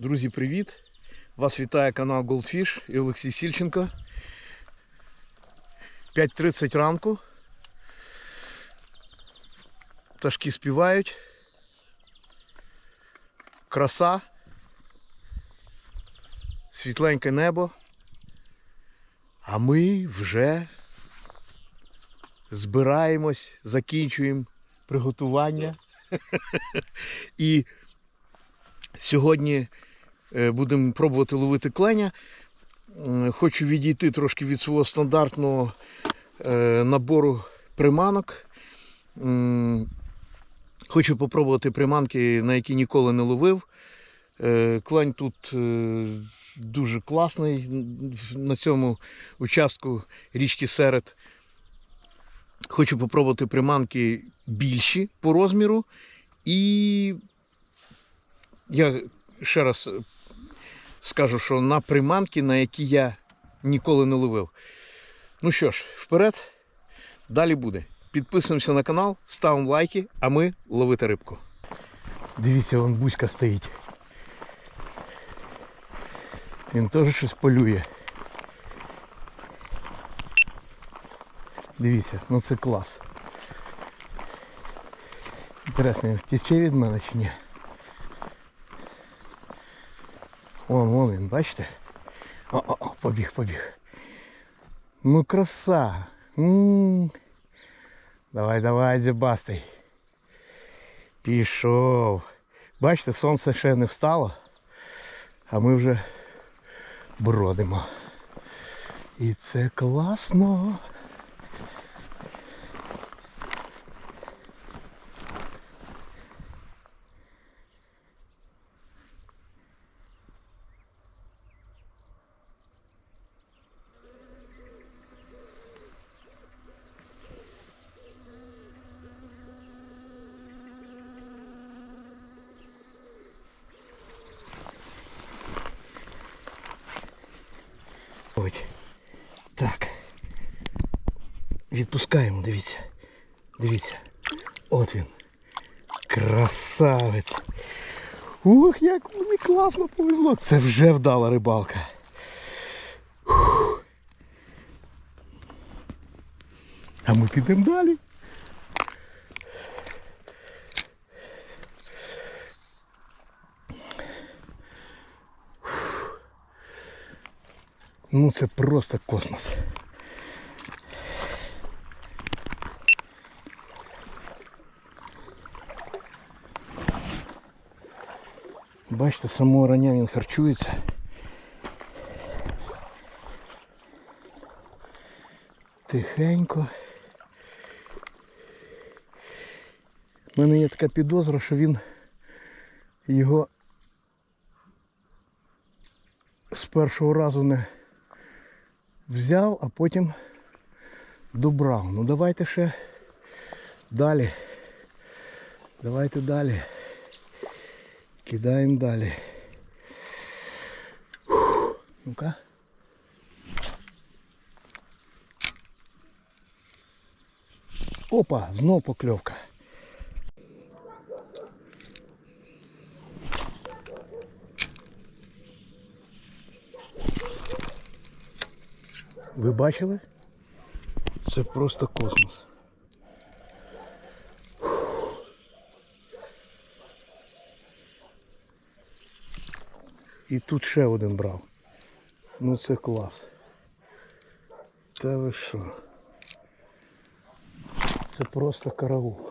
Друзі, привіт! Вас вітає канал Goldfish і Олексій Сільченко. 5.30 ранку. Пташки співають. Краса. Світленьке небо. А ми вже збираємось, закінчуємо приготування. І сьогодні будемо пробувати ловити кленя. Хочу відійти трошки від свого стандартного е, набору приманок. Хочу попробувати приманки, на які ніколи не ловив. Е, Клень тут е, дуже класний на цьому участку річки Серед. Хочу попробувати приманки більші по розміру. І я ще раз скажу, що на приманки, на які я ніколи не ловив. Ну що ж, вперед, далі буде. Підписуємося на канал, ставимо лайки, а ми ловити рибку. Дивіться, вон бузька стоїть. Він теж щось полює. Дивіться, ну це клас. Інтересно, він втече від мене чи ні? Вон, вон він, бачите? О-о-о, побіг, побіг. Ну краса. м Давай, давай, зябастий. Пішов. Бачите, сонце ще не встало, а ми вже бродимо. І це класно. Ось. Так. Відпускаємо, дивіться. Дивіться. От він. Красавець. Ух, як мені класно повезло. Це вже вдала рибалка. А ми підемо далі. Ну це просто космос. Бачите, самого рання він харчується. Тихенько. У мене є така підозра, що він його з першого разу не взяв, а потім добрав. Ну давайте ще далі. Давайте далі. Кидаємо далі. Ну-ка. Опа, знов покльовка. Ви бачили? Це просто космос. І тут ще один брав. Ну це клас. Та ви що? Це просто караул.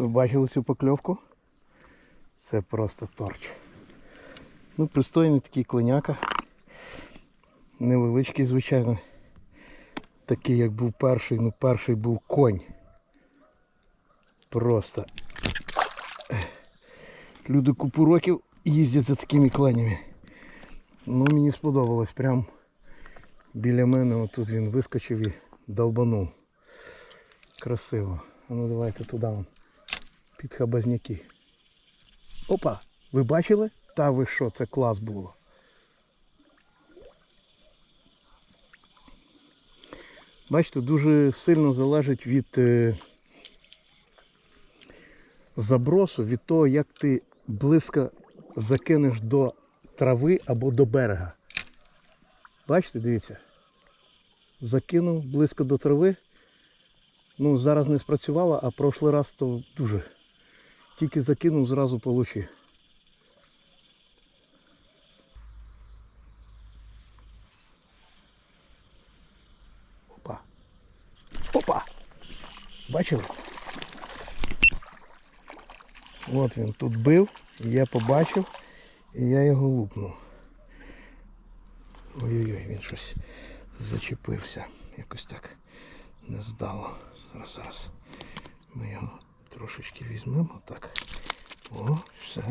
Ви бачили цю покльовку? Це просто торч. Ну, пристойний такий коняка. Невеличкий, звичайно. такий, як був перший, ну перший був конь. Просто. Люди купу років їздять за такими кленями. Ну мені сподобалось. Прям біля мене отут він вискочив і долбанув. Красиво. А ну давайте туди. Під хабазняки. Опа! Ви бачили? Та ви що, це клас було. Бачите, дуже сильно залежить від е, забросу, від того, як ти близько закинеш до трави або до берега. Бачите, дивіться. Закинув близько до трави. Ну, зараз не спрацювало, а прошлий раз то дуже. Тільки закинув, зразу получи. Опа. Опа! Бачили? От він тут бив, я побачив, і я його лупнув. Ой-ой-ой, він щось зачепився. Якось так не здало. Зараз, зараз. Ми його трошечки візьмемо. Так. О, все.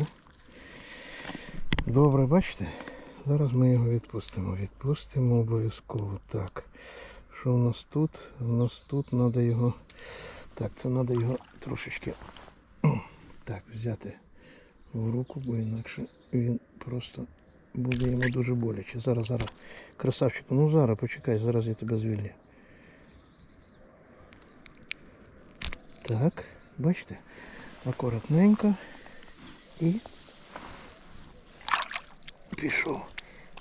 Добре, бачите? Зараз ми його відпустимо. Відпустимо обов'язково. Так. Що у нас тут? У нас тут треба його. Так, це треба його трошечки так, взяти в руку, бо інакше він просто буде йому дуже боляче. Зараз, зараз. Красавчик, ну зараз почекай, зараз я тебе звільню. Так, бачите? Акуратненько і пішов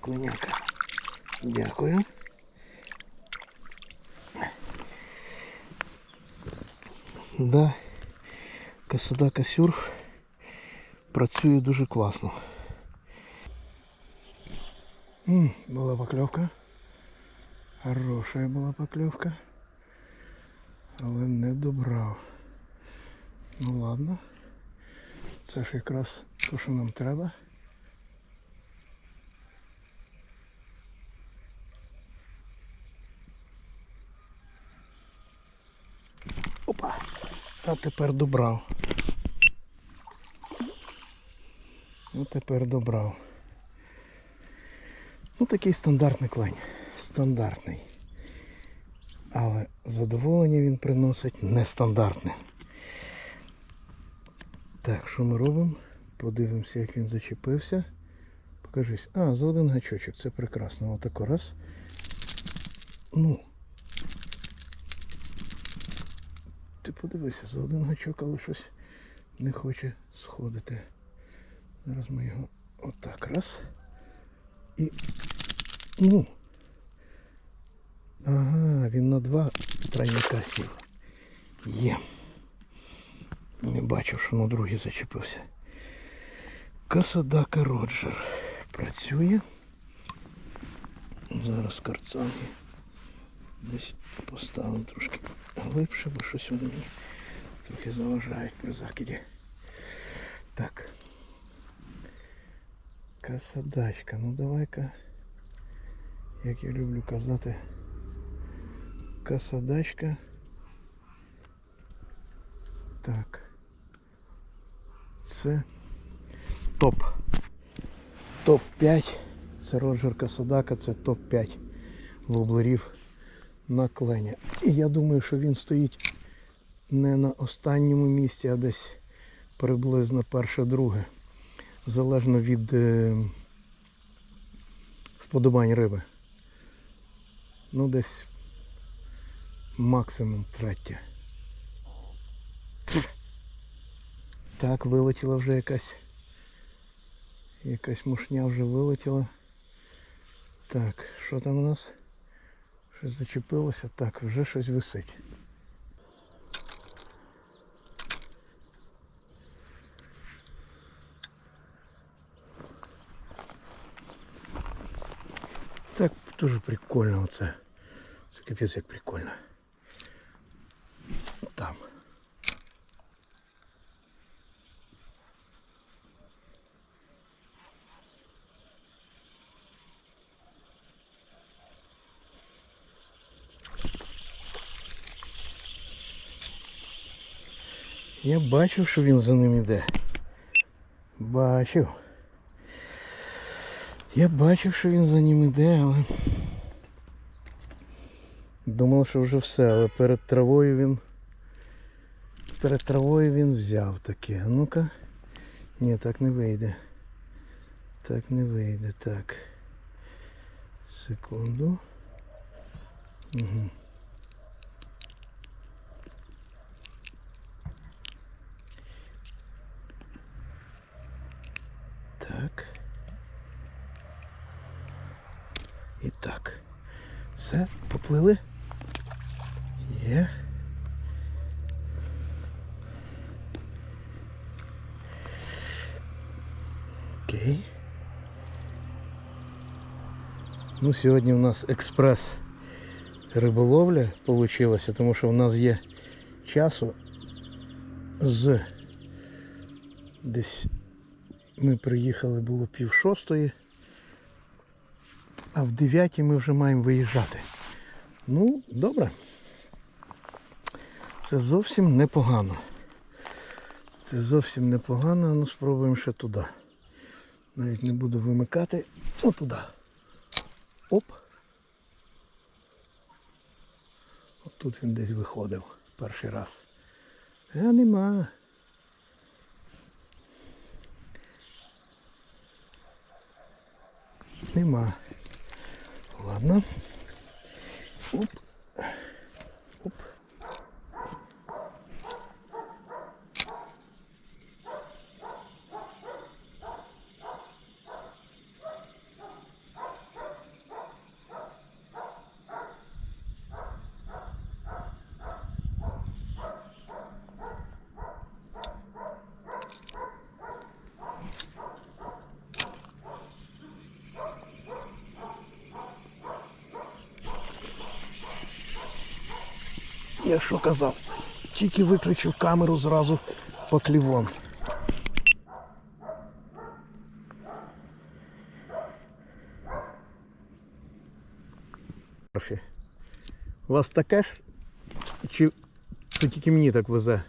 клиняка. Дякую. Да, Касадака Сюрф працює дуже класно. М, була покльовка. Хороша була покльовка. Але не добрав. Ну ладно. Це ж якраз те, що нам треба. Опа! А тепер добрав. Ну тепер добрав. Ну такий стандартний клень. Стандартний. Але задоволення він приносить нестандартне. Так, що ми робимо? Подивимося, як він зачепився. Покажись. А, за один гачочок, це прекрасно. Отако раз. Ну. Ти подивися, за один гачок, але щось не хоче сходити. Зараз ми його отак раз. І. Ну. Ага, він на два тройника сів. Є. Не бачив, що на другий зачепився. Касадака Роджер. Працює. Зараз карцанги десь поставимо трошки глибше, бо щось вони мені трохи заважають при закиді. Так. Касадачка. Ну давай-ка, як я люблю казати, касадачка. Так. Це топ. Топ-5. Це Роджер Касадака, це топ-5 воблерів на клені. І я думаю, що він стоїть не на останньому місці, а десь приблизно перше-друге. Залежно від е, вподобань риби. Ну десь максимум третє. Так, вилетіла вже якась. Якась мушня вже вилетіла. Так, що там у нас? Щось зачепилося. Так, вже щось висить. Так, дуже прикольно оце. Це капець як прикольно. Я бачив, що він за ним іде. Бачив. Я бачив, що він за ним іде, але. Думав, що вже все, але перед травою він. Перед травою він взяв таке. Ну-ка. Ні, так не вийде. Так не вийде. Так. Секунду. Угу. Так. І так. Все, поплили. Є. Окей. Ну, сьогодні у нас експрес риболовля вийшла, тому що у нас є часу з десь ми приїхали було пів шостої, а в дев'ятій ми вже маємо виїжджати. Ну, добре. Це зовсім непогано. Це зовсім непогано, ну спробуємо ще туди. Навіть не буду вимикати. Отуди. Оп. От тут він десь виходив перший раз. А нема. Нема. Ладно. Оп. Я що казав? Тільки виключив камеру зразу поклівон. Профі. У вас таке ж? Чи то тільки мені так везе?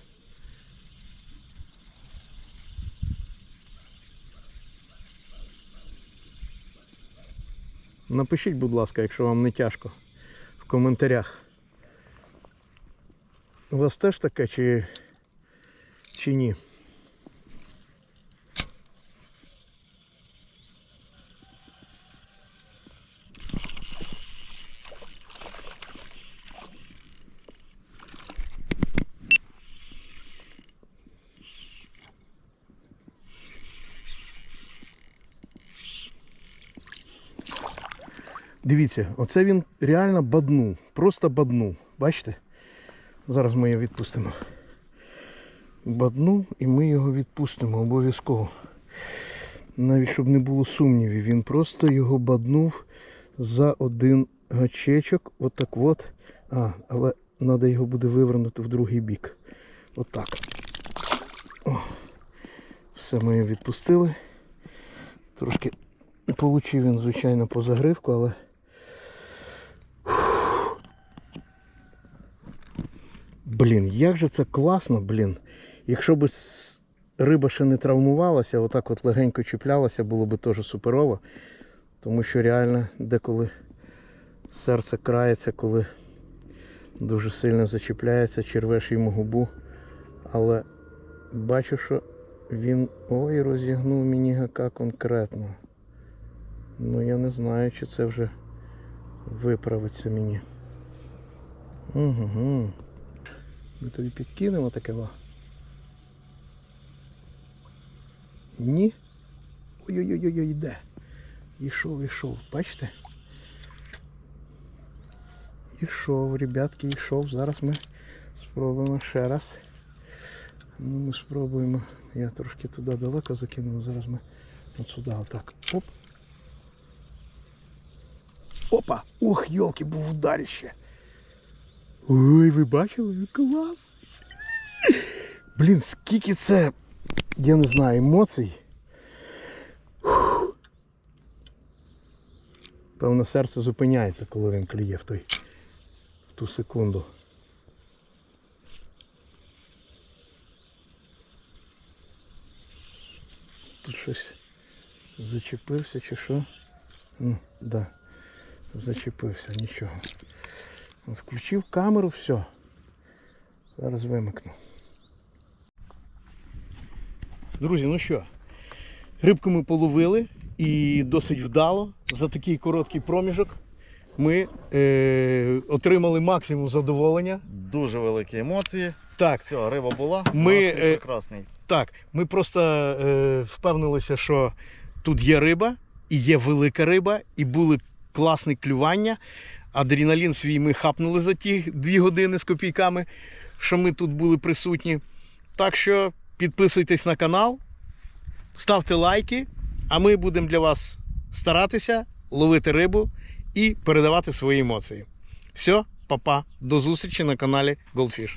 Напишіть, будь ласка, якщо вам не тяжко, в коментарях. У вас теж таке чи, чи ні? Дивіться, оце він реально баднув, просто баднув. Бачите? Зараз ми його відпустимо. Баднув і ми його відпустимо обов'язково. Навіть щоб не було сумнівів, він просто його баднув за один гачечок. Отак от. А, але треба його буде вивернути в другий бік. Отак. О. Все ми його відпустили. Трошки получив він, звичайно, по загривку, але Блін, як же це класно, блін. Якщо б риба ще не травмувалася, отак от легенько чіплялася, було б теж суперово. Тому що реально деколи серце крається, коли дуже сильно зачіпляється, червеш йому губу. Але бачу, що він ой розігнув мені гака конкретно. Ну я не знаю, чи це вже виправиться мені. Угу. Ми тобі підкинемо таке ва. Ні. Ой-ой-ой, йде. Ішов, ішов, бачите? Ішов, ребятки, ішов. Зараз ми спробуємо ще раз. Ну, ми спробуємо. Я трошки туди далеко закинув, зараз ми от сюди отак. Оп. Опа! Ух, йолки, був ударище. Ой, ви бачили? Клас! Блін, скільки це, я не знаю, емоцій. Певно, серце зупиняється, коли він кліє в, той, в ту секунду. Тут щось зачепився чи що? Ну, да, зачепився, нічого. Включив камеру, все. Зараз вимикну. Друзі, ну що, рибку ми половили і досить вдало. За такий короткий проміжок ми е, отримали максимум задоволення. Дуже великі емоції. Так, Все, риба була. Ми, е, прекрасний. Так, ми просто е, впевнилися, що тут є риба, і є велика риба, і були класні клювання. Адреналін свій ми хапнули за ті дві години з копійками, що ми тут були присутні. Так що підписуйтесь на канал, ставте лайки, а ми будемо для вас старатися ловити рибу і передавати свої емоції. Все, па-па, до зустрічі на каналі Goldfish.